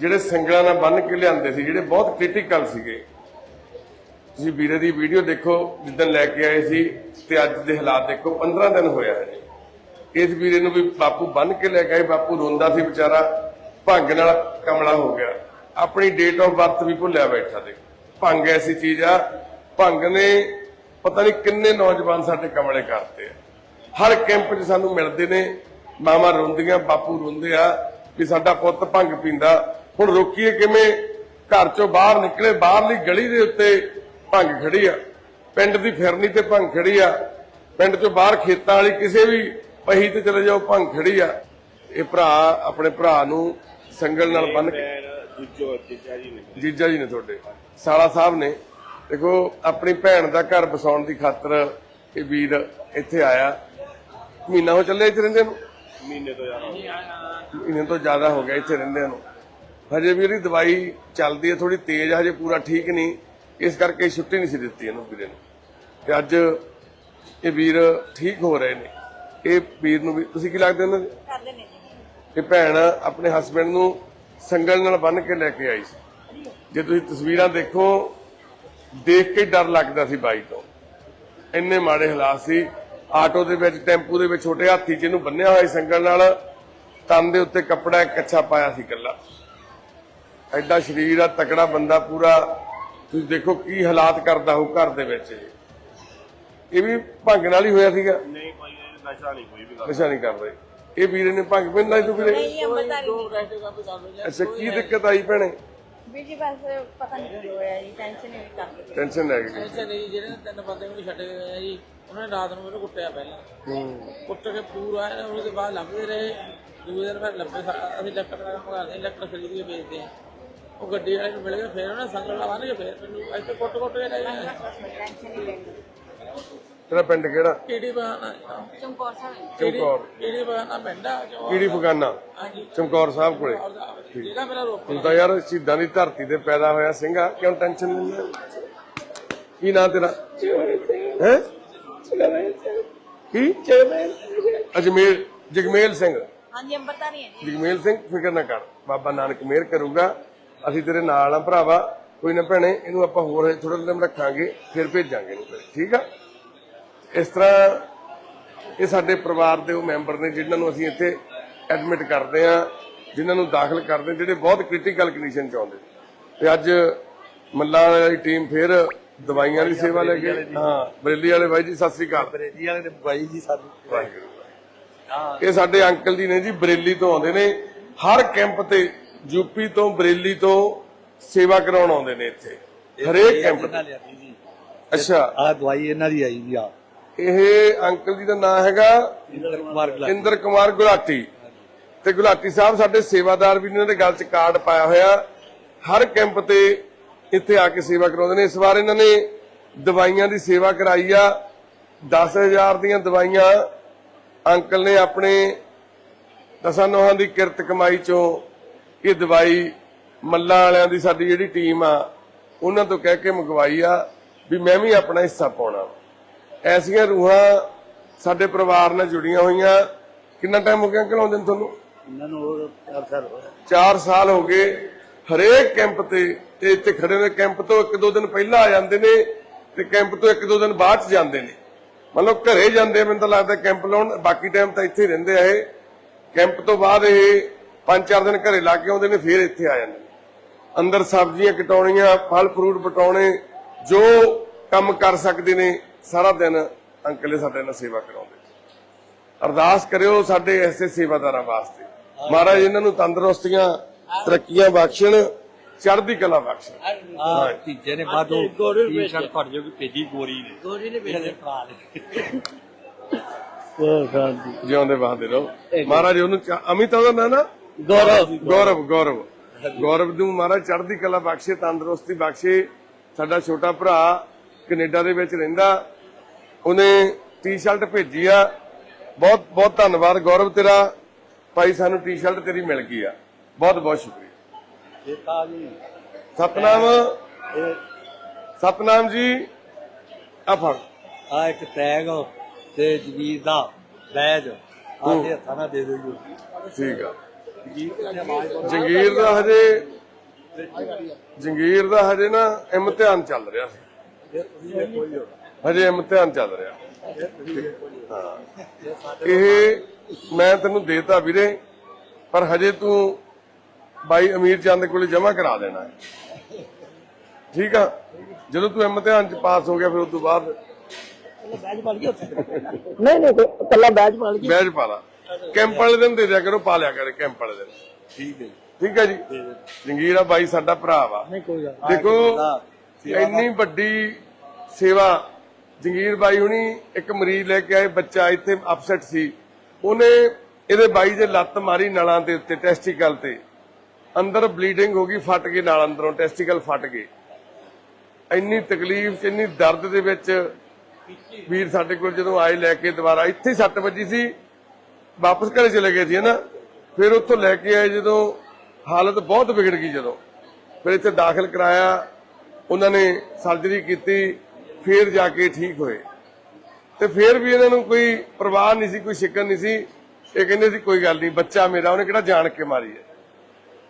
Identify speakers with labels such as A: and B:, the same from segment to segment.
A: ਜਿਹੜੇ ਸੰਗਲਾਂ ਨਾਲ ਬੰਨ ਕੇ ਲਿਆਂਦੇ ਸੀ, ਜਿਹੜੇ ਬਹੁਤ ਕ੍ਰਿਟੀਕਲ ਸੀਗੇ। ਤੁਸੀਂ ਵੀਰੇ ਦੀ ਵੀਡੀਓ ਦੇਖੋ, ਜਿੱਦਣ ਲੈ ਕੇ ਆਏ ਸੀ ਤੇ ਅੱਜ ਦੇ ਹਾਲਾਤ ਦੇਖੋ 15 ਦਿਨ ਹੋਇਆ ਹੈ ਜੀ ਇਸ ਵੀਰੇ ਨੂੰ ਵੀ ਬਾਪੂ ਬੰਨ ਕੇ ਲੈ ਕੇ ਬਾਪੂ ਰੋਂਦਾ ਸੀ ਵਿਚਾਰਾ, ਭੰਗ ਨਾਲ ਕਮਲਾ ਹੋ ਗਿਆ। ਆਪਣੀ ਡੇਟ ਆਫ ਬਰਥ ਵੀ ਭੁੱਲਿਆ ਬੈਠਾ ਤੇ ਭੰਗ ਐਸੀ ਚੀਜ਼ ਆ, ਭੰਗ ਨੇ ਪਤਾ ਨਹੀਂ ਕਿੰਨੇ ਨੌਜਵਾਨ ਸਾਡੇ ਕਮਲੇ ਕਰਤੇ ਆ। ਹਰ ਕੈਂਪ 'ਚ ਸਾਨੂੰ ਮਿਲਦੇ ਨੇ ਮਾਮਾ ਰੋਂਦੀਆਂ, ਬਾਪੂ ਰੋਂਦੇ ਆ ਵੀ ਸਾਡਾ ਪੁੱਤ ਭੰਗ ਪੀਂਦਾ ਹੁਣ ਰੋਕੀਏ ਕਿਵੇਂ? ਘਰ ਚੋਂ ਬਾਹਰ ਨਿਕਲੇ ਬਾਹਰਲੀ ਗਲੀ ਦੇ ਉੱਤੇ ਭੰਗ ਖੜੀ ਆ। ਪਿੰਡ ਦੀ ਫਿਰਨੀ ਤੇ ਭੰਗ ਖੜੀ ਆ। ਪਿੰਡ ਚੋਂ ਬਾਹਰ ਖੇਤਾਂ ਵਾਲੀ ਕਿਸੇ ਵੀ ਪਹੀ ਤੇ ਚਲੇ ਜਾਓ ਭੰਗ ਖੜੀ ਆ। ਇਹ ਭਰਾ ਆਪਣੇ ਭਰਾ ਨੂੰ ਸੰਗਲ ਨਾਲ ਬੰਨ ਕੇ
B: ਜੀਜਾ ਜੀ ਨੇ।
A: ਤੁਹਾਡੇ। ਸਾਲਾ ਸਾਹਿਬ ਨੇ। ਦੇਖੋ ਆਪਣੀ ਭੈਣ ਦਾ ਘਰ ਬਸਾਉਣ ਦੀ ਖਾਤਰ ਇਹ ਵੀਰ ਇੱਥੇ ਆਇਆ। ਮਹੀਨਾ ਹੋ ਚੱਲਿਆ ਇੱਥੇ ਰਹਿੰਦੇ ਨੂੰ?
B: ਮਹੀਨੇ ਤੋਂ
A: ਮਹੀਨੇ ਤੋਂ ਜ਼ਿਆਦਾ ਹੋ ਗਿਆ ਇੱਥੇ ਰਹਿੰਦਿਆਂ ਨੂੰ। ਹਜੇ ਵੀ ਇਹਦੀ ਦਵਾਈ ਚੱਲਦੀ ਹੈ ਥੋੜੀ ਤੇਜ਼ ਹਜੇ ਪੂਰਾ ਠੀਕ ਨਹੀਂ। ਇਸ ਕਰਕੇ ਛੁੱਟੀ ਨਹੀਂ ਸੀ ਦਿੱਤੀ ਇਹਨੂੰ ਵੀਰੇ ਨੂੰ। ਤੇ ਅੱਜ ਇਹ ਵੀਰ ਠੀਕ ਹੋ ਰਹੇ ਨੇ। ਇਹ ਵੀਰ ਨੂੰ ਵੀ ਤੁਸੀਂ ਕੀ ਲੱਗਦੇ ਉਹਨਾਂ ਦੇ?
C: ਕਰਦੇ ਨੇ
A: ਇਹ ਭੈਣ ਆਪਣੇ ਹਸਬੰਡ ਨੂੰ ਸੰਗਲ ਨਾਲ ਬੰਨ ਕੇ ਲੈ ਕੇ ਆਈ ਸੀ। ਜੇ ਤੁਸੀਂ ਤਸਵੀਰਾਂ ਦੇਖੋ ਦੇਖ ਕੇ ਡਰ ਲੱਗਦਾ ਸੀ ਬਾਈ ਤੋਂ। ਇੰਨੇ ਮਾੜੇ ਹਾਲਾਤ ਸੀ। ਆਟੋ ਦੇ ਵਿੱਚ ਟੈਂਪੂ ਦੇ ਵਿੱਚ ਛੋਟੇ ਹਾਥੀ ਚ ਇਹਨੂੰ ਬੰਨਿਆ ਹੋਇਆ ਸੀ ਸੰਗਲ ਨਾਲ ਤਨ ਦੇ ਉੱਤੇ ਕੱਪੜਾ ਕੱਛਾ ਪਾਇਆ ਸੀ ਕੱਲਾ ਐਡਾ ਸਰੀਰ ਆ ਤਕੜਾ ਬੰਦਾ ਪੂਰਾ। ਤੁਸੀਂ ਦੇਖੋ ਕੀ ਹਾਲਾਤ ਕਰਦਾ ਹੋ ਘਰ ਦੇ ਵਿੱਚ। ਇਹ ਵੀ ਭੰਗ ਨਾਲ ਹੀ ਹੋਇਆ ਸੀਗਾ।
B: ਨਹੀਂ ਕੋਈ ਇਹ ਨਸ਼ਾ ਨਹੀਂ ਕੋਈ ਵੀ ਗੱਲ।
A: ਨਸ਼ਾ ਨਹੀਂ ਕਰ ਰਹੇ ਇਹ ਵੀਰੇ ਨੇ ਭੰਗ ਪੈਂਦਾ ਸੀ ਤੂੰ ਵੀਰੇ
C: ਨਹੀਂ ਅੰਮ੍ਰਿਤਧਾਰੀ
A: ਅੱਛਾ ਕੀ ਦਿੱਕਤ ਆਈ ਭੈਣੇ?
C: ਵੀ ਜੀ ਬਸ ਪਤਾ ਨਹੀਂ ਹੋਇਆ ਜੀ ਟੈਨਸ਼ਨ ਹੀ ਕਰਦੇ
A: ਟੈਨਸ਼ਨ
D: ਐਸੇ ਨਹੀਂ ਜਿਹੜੇ ਤਿੰਨ ਬੰਦੇ ਮੈਨੂੰ ਛੱਡ ਕੇ ਗਏ ਆ ਜੀ ਉਹਨਾਂ ਨੇ ਰਾਤ ਨੂੰ ਮੈਨੂੰ ਕੁੱਟਿਆ ਪਹਿਲਾਂ।
A: ਹੂੰ।
D: ਕੁੱਟ ਕੇ ਪੂਰਾ ਇਹਨਾਂ ਨੂੰ ਉਹਦੇ ਬਾਅਦ ਲੱਭਦੇ ਰਹੇ। ਦੂਜੇ ਦਿਨ ਫਿਰ ਲੱਭੇ ਸਾ- ਅਸੀਂ ਲੈਪਟਾਪ ਦਾ ਕੰਮ ਕਰਦੇ ਹਾਂ ਲੈਪਟਾਪ ਖਰੀਦ ਕੇ ਵੇਚਦੇ ਆ। ਉਹ ਗੱਡੀ ਵਾਲੇ ਨੂੰ ਮਿਲ ਗਿਆ ਫਿਰ ਉਹਨੇ ਸੰਗਲ ਲਾ ਬੰਨ ਕੇ ਫਿਰ ਮੈਨੂੰ ਇੱਥੇ ਕੁੱਟ ਕੁੱਟ ਕੇ ਲੈ
C: ਲੈਂਦੀ
A: ਤੇਰਾ ਪਿੰਡ ਕਿਹੜਾ?
D: ਕੀੜੀ ਬਹਾਨਾ
C: ਚਮਕੌਰ ਸਾਹਿਬ।
A: ਚਮਕੌਰ।
D: ਕੀੜੀ ਬਹਾਨਾ ਪਿੰਡਾ ਜੋ
A: ਕੀੜੀ
D: ਹਾਂਜੀ।
A: ਚਮਕੌਰ ਸਾਹਿਬ ਕੋਲੇ।
D: ਜਿਹੜਾ ਮੇਰਾ ਰੋਕ
A: ਹੁਣ ਤਾਂ ਯਾਰ ਸ਼ਹੀਦਾਂ ਦੀ ਧਰਤੀ ਤੇ ਪੈਦਾ ਹੋਇਆ ਸਿੰਘਾ ਕਿਉਂ ਟੈਨਸ਼ਨ ਲੈਂਦਾ ਕੀ ਨਾਂ ਤੇਰਾ? ਹੈ? ਕੀ? ਅਜਮੇਰ ਜਗਮੇਲ ਸਿੰਘ।
C: ਹਾਂਜੀ ਅੰਮ੍ਰਿਤਧਾਰੀ ਹੈ ਜੀ।
A: ਜਗਮੇਲ ਸਿੰਘ ਫਿਕਰ ਨਾ ਕਰ। ਬਾਬਾ ਨਾਨਕ ਮਿਹਰ ਕਰੂਗਾ। ਅਸੀਂ ਤੇਰੇ ਨਾਲ ਆ ਭਰਾਵਾ ਕੋਈ ਨਾ ਭੈਣੇ ਇਹਨੂੰ ਆਪਾਂ ਹੋਰ ਥੋੜਾ ਦਿਨ ਰੱਖਾਂਗੇ ਫਿਰ ਭੇਜਾਂਗੇ ਇਹਨੂੰ ਫਿਰ, ਠੀਕ ਆ? ਇਸ ਤਰ੍ਹਾਂ ਇਹ ਸਾਡੇ ਪਰਿਵਾਰ ਦੇ ਉਹ ਮੈਂਬਰ ਨੇ ਜਿਨ੍ਹਾਂ ਨੂੰ ਅਸੀਂ ਇੱਥੇ ਐਡਮਿਟ ਕਰਦੇ ਆ ਜਿਨ੍ਹਾਂ ਨੂੰ ਦਾਖਲ ਕਰਦੇ ਜਿਹੜੇ ਬਹੁਤ ਕ੍ਰਿਟੀਕਲ ਕੰਡੀਸ਼ਨ ਚ ਆਉਂਦੇ ਤੇ ਅੱਜ ਮੱਲਾ ਵਾਲੀ ਟੀਮ ਫਿਰ ਦਵਾਈਆਂ ਦੀ ਸੇਵਾ ਲੈ ਕੇ ਹਾਂ ਬਰੇਲੀ ਵਾਲੇ ਬਾਈ ਜੀ ਸਤਿ ਸ੍ਰੀ ਅਕਾਲ।
E: ਬਰੇਲੀ ਵਾਲੇ ਨੇ ਬਾਈ ਜੀ ਸਾਨੂੰ
A: ਇਹ ਸਾਡੇ ਅੰਕਲ ਜੀ ਨੇ ਜੀ ਬਰੇਲੀ ਤੋਂ ਆਉਂਦੇ ਨੇ ਹਰ ਕੈਂਪ ਤੇ ਯੂਪੀ ਤੋਂ ਬਰੇਲੀ ਤੋਂ ਸੇਵਾ ਕਰਾਉਣ ਆਉਂਦੇ ਨੇ ਇੱਥੇ ਹਰੇਕ ਕੈਂਪ ਤੇ। ਅੱਛਾ।
E: ਆ ਦਵਾਈ ਇਹਨਾਂ ਦੀ ਆਈ ਜੀ ਆ।
A: ਇਹ ਅੰਕਲ ਜੀ ਦਾ ਨਾਮ ਹੈਗਾ
E: ਇੰਦਰ ਕੁਮਾਰ ਗਲਾ
A: ਇੰਦਰ ਕੁਮਾਰ ਗੁਲਾਟੀ। ਤੇ ਗੁਲਾਟੀ ਸਾਹਿਬ ਸਾਡੇ ਸੇਵਾਦਾਰ ਵੀ ਨੇ ਇਹਨਾਂ ਦੇ ਗਲ 'ਚ ਕਾਰਡ ਪਾਇਆ ਹੋਇਆ। ਹਰ ਕੈਂਪ ਤੇ ਇੱਥੇ ਆ ਕੇ ਸੇਵਾ ਕਰਾਉਂਦੇ ਨੇ। ਇਸ ਵਾਰ ਇਹਨਾਂ ਨੇ ਦਵਾਈਆਂ ਦੀ ਸੇਵਾ ਕਰਾਈ ਆ। 10000 ਦੀਆਂ ਦਵਾਈਆਂ ਅੰਕਲ ਨੇ ਆਪਣੇ ਦਸਾਂ ਨੋਹਾਂ ਦੀ ਕਿਰਤ ਕਮਾਈ ਚੋਂ ਇਹ ਦਵਾਈ ਮੱਲਾ ਵਾਲਿਆਂ ਦੀ ਸਾਡੀ ਜਿਹੜੀ ਟੀਮ ਆ ਉਹਨਾਂ ਤੋਂ ਕਹਿ ਕੇ ਮੰਗਵਾਈ ਆ ਵੀ ਮੈਂ ਵੀ ਆਪਣਾ ਹਿੱਸਾ ਪਾਉਣਾ। ਐਸੀਆਂ ਰੂਹਾਂ ਸਾਡੇ ਪਰਿਵਾਰ ਨਾਲ ਜੁੜੀਆਂ ਹੋਈਆਂ। ਕਿੰਨਾ ਟਾਈਮ ਹੋ ਗਿਆ ਅੰਕਲ ਆਉਂਦੇ ਨੂੰ ਤੁਹਾਨੂੰ?
E: ਇਹਨਾਂ ਨੂੰ ਹੋਰ ਚਾਰ ਸਾਲ ਹੋਇਆ
A: 4 ਸਾਲ ਹੋ ਗਏ। ਹਰੇਕ ਕੈਂਪ ਤੇ ਤੇ ਇੱਥੇ ਖੜੇ ਨੇ ਕੈਂਪ ਤੋਂ ਇੱਕ ਦੋ ਦਿਨ ਪਹਿਲਾਂ ਆ ਜਾਂਦੇ ਨੇ ਤੇ ਕੈਂਪ ਤੋਂ ਇੱਕ ਦੋ ਦਿਨ ਬਾਅਦ ਚ ਜਾਂਦੇ ਨੇ। ਮਤਲਬ ਘਰੇ ਜਾਂਦੇ ਮੈਨੂੰ ਤਾਂ ਲੱਗਦਾ ਕੈਂਪ ਲਾਉਣ। ਬਾਕੀ ਟਾਈਮ ਤਾਂ ਇੱਥੇ ਰਹਿੰਦੇ ਆ ਇਹ। ਕੈਂਪ ਤੋਂ ਬਾਅਦ ਇਹ ਪੰਜ ਚਾਰ ਦਿਨ ਘਰੇ ਲਾ ਕੇ ਆਉਂਦੇ ਨੇ ਫਿਰ ਇੱਥੇ ਆ ਜਾਂਦੇ ਨੇ। ਅੰਦਰ ਸਬਜ਼ੀਆਂ ਕਟਾਉਣੀਆਂ ਫਲ ਫਰੂਟ ਪਟਾਉਣੇ ਜੋ ਕੰਮ ਕਰ ਸਕਦੇ ਨੇ ਸਾਰਾ ਦਿਨ ਅੰਕਲ ਇਹ ਸਾਡੇ ਨਾਲ ਸੇਵਾ ਕਰਾਉਂਦੇ ਅਰਦਾਸ ਕਰਿਓ ਸਾਡੇ ਐਸੇ ਸੇਵਾਦਾਰਾਂ ਵਾਸਤੇ। ਮਹਾਰਾਜ ਇਹਨਾਂ ਨੂੰ ਤੰਦਰੁਸਤੀਆਂ ਤਰੱਕੀਆਂ ਬਖਸ਼ਣ ਚੜ੍ਹਦੀ ਕਲਾ ਬਖਸ਼ਣ।
E: ਆ ਤੀਜੇ ਨੇ ਬਾਦੋਂ ਟੀ-ਸ਼ਰਟ ਫੜ ਜੋ ਕਿ ਭੇਜੀ ਗੋਰੀ ਨੇ।
D: ਗੋਰੀ ਨੇ
E: ਇਹਦੇ ਭਰਾ ਨੇ। ਉਹ ਸ਼ਾਂਤੀ
A: ਜਿਉਂਦੇ ਰਹੋ। ਮਹਾਰਾਜ ਉਹਨੂੰ ਅਮਿਤ ਉਹਦਾ ਨਾਂ ਨਾ।
E: ਗੌਰਵ।
A: ਗੌਰਵ ਗੌਰਵ। ਗੌਰਵ ਨੂੰ ਮਹਾਰਾਜ ਚੜ੍ਹਦੀ ਕਲਾ ਬਖਸ਼ੇ ਤੰਦਰੁਸਤੀ ਬਖਸ਼ੇ। ਸਾਡਾ ਛੋਟਾ ਭਰਾ ਕੈਨੇਡਾ ਦੇ ਵਿੱਚ ਰਹਿੰਦਾ। ਉਹਨੇ ਟੀ-ਸ਼ਰਟ ਭੇਜੀ ਆ। ਬਹੁਤ ਬਹੁਤ ਧੰਨਵਾਦ ਗੌਰਵ ਤੇਰਾ। ਭਾਈ ਸਾਨੂੰ ਟੀ-ਸ਼ਰਟ ਤੇਰੀ ਮਿਲ ਗਈ ਆ। ਬਹੁਤ ਬਹੁਤ ਸ਼ੁਕਰੀਆ।
E: ਇਹ ਤਾਂ ਜੀ
A: ਸਤਨਾਮ। ਸਤਨਾਮ ਜੀ ਆ ਫੜ।
E: ਆ ਇੱਕ ਟੈਗ ਤੇ ਜਗੀਰ ਦਾ ਬੈਜ ਆਦੇ ਹੱਥਾਂ ਨਾਲ ਦੇ ਦਿਓ ਜੀ।
A: ਠੀਕ ਆ। ਜੰਗੀਰ ਦਾ ਹਜੇ ਜੰਗੀਰ ਦਾ ਹਜੇ ਨਾ ਇਮਤਿਹਾਨ ਚੱਲ ਰਿਹਾ ਸੀ। ਹਜੇ ਇਮਤਿਹਾਨ ਚੱਲ ਰਿਹਾ। ਹਾਂ। ਇਹ ਮੈਂ ਤੈਨੂੰ ਦੇਤਾ ਵੀਰੇ ਪਰ ਹਜੇ ਤੂੰ ਬਾਈ ਅਮੀਰ ਚੰਦ ਕੋਲੇ ਜਮਾ ਕਰਾ ਦੇਣਾ ਹੈ। ਠੀਕ ਆ? ਜਦੋਂ ਤੂੰ ਇਮਤਿਹਾਨ ਚ ਪਾਸ ਹੋ ਗਿਆ ਫਿਰ ਉਸ ਤੋਂ ਬਾਅਦ
D: ਨਹੀਂ ਨਹੀਂ ਕੱਲਾ ਬੈਚ ਪਾ ਲਈ
A: ਬੈਜ ਪਾ ਲਾ। ਕੈਂਪ ਵਾਲੇ ਦਿਨ ਦੇ ਦਿਆ ਕਰੋ ਪਾ ਲਿਆ ਕਰ ਕੈਂਪ ਵਾਲੇ ਦਿਨ।
E: ਠੀਕ ਹੈ ਜੀ।
A: ਠੀਕ ਹੈ ਜੀ? ਜੰਗੀਰ ਆ ਬਾਈ ਸਾਡਾ ਭਰਾ ਵਾ।
D: ਨਹੀਂ ਕੋਈ ਗੱਲ
A: ਦੇਖੋ ਇੰਨੀ ਵੱਡੀ ਸੇਵਾ ਜੰਗੀਰ ਬਾਈ ਹੁਣੀ ਇੱਕ ਮਰੀਜ਼ ਲੈ ਕੇ ਆਏ ਬੱਚਾ ਇੱਥੇ ਅਪਸੈਟ ਸੀ। ਉਹਨੇ ਇਹਦੇ ਬਾਈ ਦੇ ਲੱਤ ਮਾਰੀ ਨਲਾਂ ਦੇ ਉੱਤੇ ਟੈਸਟੀਕਲ ਤੇ। ਅੰਦਰ ਬਲੀਡਿੰਗ ਹੋ ਗਈ ਫਟ ਗਈ ਨਾਲ ਅੰਦਰੋਂ ਟੈਸਟੀਕਲ ਫਟ ਗਏ ਇੰਨੀ ਤਕਲੀਫ ਇੰਨੀ ਦਰਦ ਦੇ ਵਿੱਚ ਵੀਰ ਸਾਡੇ ਕੋਲ ਜਦੋਂ ਆਏ ਲੈ ਕੇ ਦੁਬਾਰਾ ਇੱਥੇ ਹੀ ਸੱਟ ਵੱਜੀ ਸੀ। ਵਾਪਸ ਘਰੇ ਚਲੇ ਗਏ ਸੀ ਨਾ? ਫਿਰ ਉੱਥੋਂ ਲੈ ਕੇ ਆਏ ਜਦੋਂ ਹਾਲਤ ਬਹੁਤ ਵਿਗੜ ਗਈ ਜਦੋਂ। ਫਿਰ ਇੱਥੇ ਦਾਖਲ ਕਰਾਇਆ, ਉਹਨਾਂ ਨੇ ਸਰਜਰੀ ਕੀਤੀ, ਫਿਰ ਜਾ ਕੇ ਠੀਕ ਹੋਏ। ਤੇ ਫਿਰ ਵੀ ਇਹਨਾਂ ਨੂੰ ਕੋਈ ਪਰਵਾਹ ਨਹੀਂ ਸੀ, ਕੋਈ ਸ਼ਿਕਨ ਨਹੀਂ ਸੀ। ਇਹ ਕਹਿੰਦੇ ਸੀ, ਕੋਈ ਗੱਲ ਨਹੀਂ, ਬੱਚਾ ਮੇਰਾ, ਉਹਨੇ ਕਿਹੜਾ ਜਾਣ ਕੇ ਮਾਰੀ ਹੈ?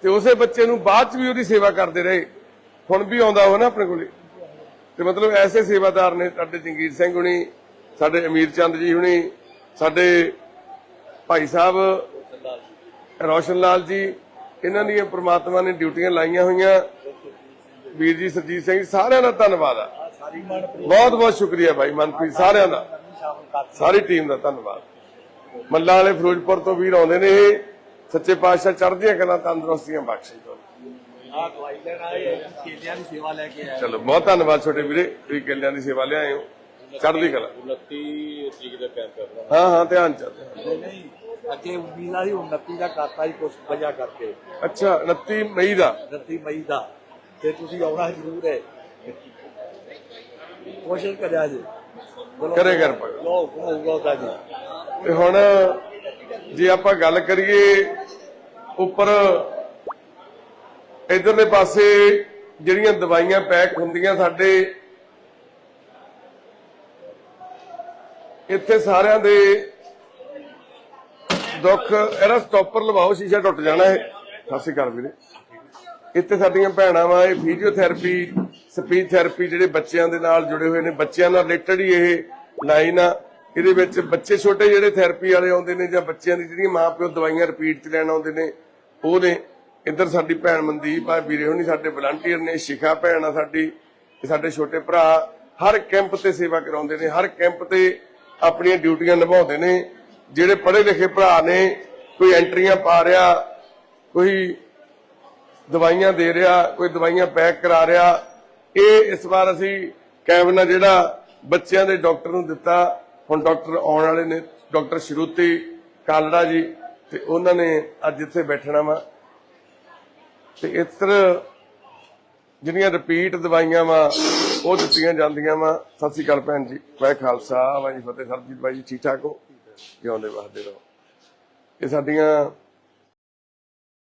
A: ਤੇ ਉਸੇ ਬੱਚੇ ਨੂੰ ਬਾਅਦ ਚ ਵੀ ਉਹਦੀ ਸੇਵਾ ਕਰਦੇ ਰਹੇ। ਹੁਣ ਵੀ ਆਉਂਦਾ ਉਹ ਨਾ ਆਪਣੇ ਕੋਲੇ। ਤੇ ਮਤਲਬ ਐਸੇ ਸੇਵਾਦਾਰ ਨੇ ਸਾਡੇ ਜੰਗੀਰ ਸਿੰਘ ਹੁਣੀ, ਸਾਡੇ ਅਮੀਰ ਚੰਦ ਜੀ ਹੁਣੀ, ਸਾਡੇ ਭਾਈ ਸਾਹਿਬ ਰੋਸ਼ਨ ਲਾਲ ਜੀ ਇਹਨਾਂ ਦੀਆਂ ਪ੍ਰਮਾਤਮਾ ਨੇ ਡਿਊਟੀਆਂ ਲਾਈਆਂ ਹੋਈਆਂ। ਵੀਰ ਜੀ ਸਰਜੀਤ ਸਿੰਘ ਸਾਰਿਆਂ ਦਾ ਧੰਨਵਾਦ ਆ। ਬਹੁਤ ਬਹੁਤ ਸ਼ੁਕਰੀਆ ਭਾਈ ਮਨਪ੍ਰੀਤ ਸਾਰਿਆਂ ਦਾ। ਸਾਰੀ ਟੀਮ ਦਾ ਧੰਨਵਾਦ। ਮੱਲਾ ਵਾਲੇ ਫਿਰੋਜ਼ਪੁਰ ਤੋਂ ਵੀਰ ਆਉਂਦੇ ਨੇ ਇਹ। ਸੱਚੇ ਪਾਤਸ਼ਾਹ ਚੜ੍ਹਦੀਆਂ ਕਲਾਂ ਤੰਦਰੁਸਤੀਆਂ ਬਖਸ਼ੇ ਤੁਹਾਨੂੰ
E: ਆ ਦਵਾਈ ਲੈਣ ਆਏ ਕੇਲਿਆਂ ਦੀ ਸੇਵਾ ਲੈ ਕੇ ਆਏ
A: ਚਲੋ ਬਹੁਤ ਧੰਨਵਾਦ ਛੋਟੇ ਵੀਰੇ ਤੁਸੀਂ ਕਿੱਲਿਆਂ ਦੀ ਸੇਵਾ ਲਿਆਏ ਹੋ। ਚੜ੍ਹਦੀ ਕਲਾ।
B: 29 ਤਰੀਕ ਦਾ ਕੈਂਪ ਕਰਨਾ
A: ਹਾਂ। ਹਾਂ ਧਿਆਨ ਚ
E: ਨਹੀਂ ਨਹੀਂ ਅੱਗੇ ਉਮੀਦਾਂ ਦੀ ਉન્નਤੀ ਦਾ ਕਰਤਾ ਹੀ ਕੁਝ ਵਜ੍ਹਾ ਕਰਕੇ।
A: ਅੱਛਾ 29 ਮਈ ਦਾ?
E: 29 ਮਈ ਦਾ। ਤੇ ਤੁਸੀਂ ਆਉਣਾ ਜ਼ਰੂਰ ਹੈ। ਕੋਸ਼ਿਸ਼ ਕਰਿਆ ਜੀ।
A: ਕਰੇ ਕਰ ਪਾ
E: ਲੋ ਹੋਊਗਾ ਉਹਦਾ ਜੀ।
A: ਤੇ ਹੁਣ ਜੇ ਆਪਾਂ ਗੱਲ ਕਰੀਏ ਉੱਪਰ ਇਧਰਲੇ ਪਾਸੇ ਜਿਹੜੀਆਂ ਦਵਾਈਆਂ ਪੈਕ ਹੁੰਦੀਆਂ ਸਾਡੇ ਇੱਥੇ ਸਾਰਿਆਂ ਦੇ ਦੁੱਖ, ਇਹਦਾ ਸਟਾਪਰ ਲਵਾਓ, ਸ਼ੀਸ਼ਾ ਟੁੱਟ ਜਾਣਾ ਹੈ ਸਤਿ ਸ਼੍ਰੀ ਅਕਾਲ ਵੀਰੇ। ਇੱਥੇ ਸਾਡੀਆਂ ਭੈਣਾਂ ਵਾ, ਇਹ ਫਿਜ਼ੀਓਥੈਰੇਪੀ ਸਪੀਚ ਥੈਰੇਪੀ ਜਿਹੜੇ ਬੱਚਿਆਂ ਦੇ ਨਾਲ ਜੁੜੇ ਹੋਏ ਨੇ। ਬੱਚਿਆਂ ਨਾਲ ਰਿਲੇਟਡ ਹੀ ਇਹ ਲਾਈਨ ਆ। ਇਹਦੇ ਵਿੱਚ ਬੱਚੇ ਛੋਟੇ ਜਿਹੜੇ ਥੈਰੇਪੀ ਵਾਲੇ ਆਉਂਦੇ ਨੇ ਜਾਂ ਬੱਚਿਆਂ ਦੀ ਜਿਹੜੀਆਂ ਮਾਪਿਓ ਦਵਾਈਆਂ ਰਿਪੀਟ 'ਚ ਲੈਣ ਆਉਂਦੇ ਨੇ, ਉਹ ਨੇ। ਇੱਧਰ ਸਾਡੀ ਭੈਣ ਮਨਦੀਪ ਆ, ਵੀਰੇ ਹੋਣੀ ਸਾਡੇ ਵਲੰਟੀਅਰ ਨੇ, ਸ਼ਿਖਾ ਭੈਣ ਆ ਸਾਡੀ ਸਾਡੇ ਛੋਟੇ ਭਰਾ। ਹਰ ਕੈਂਪ ਤੇ ਸੇਵਾ ਕਰਾਉਂਦੇ ਨੇ, ਹਰ ਕੈਂਪ ਤੇ ਆਪਣੀਆਂ ਡਿਊਟੀਆਂ ਨਿਭਾਉਂਦੇ ਨੇ। ਜਿਹੜੇ ਪੜ੍ਹੇ ਲਿਖੇ ਭਰਾ ਨੇ, ਕੋਈ ਐਂਟਰੀਆਂ ਪਾ ਰਿਹਾ, ਕੋਈ ਦਵਾਈਆਂ ਦੇ ਰਿਹਾ, ਕੋਈ ਦਵਾਈਆਂ ਪੈਕ ਕਰਾ ਰਿਹਾ, ਇਹ ਇਸ ਵਾਰ ਅਸੀਂ ਕੈਬਨ ਜਿਹੜਾ ਬੱਚਿਆਂ ਦੇ ਡਾਕਟਰ ਨੂੰ ਦਿੱਤਾ, ਹੁਣ ਡਾਕਟਰ ਆਉਣ ਵਾਲੇ ਨੇ, ਡਾਕਟਰ ਸ਼ਰੂਤੀ ਕਾਲੜਾ ਜੀ, ਤੇ ਉਹਨਾਂ ਨੇ ਅੱਜ ਇੱਥੇ ਬੈਠਣਾ ਵਾ। ਤੇ ਇਸ ਜਿਹੜੀਆਂ ਰਿਪੀਟ ਦਵਾਈਆਂ ਵਾ, ਉਹ ਦਿੱਤੀਆਂ ਜਾਂਦੀਆਂ ਵਾ। ਸਤਿ ਸ਼੍ਰੀ ਅਕਾਲ ਭੈਣ ਜੀ ਵਾਹਿ ਖਾਲਸਾ ਵਾਹਿ ਫਤਿਹ ਸਰਜੀਤ ਬਾਈ ਜੀ, ਠੀਕ ਠਾਕ ਹੋ? ਜਿਉਂਦੇ ਵਸਦੇ ਰਹੋ। ਇਹ ਸਾਡੀਆਂ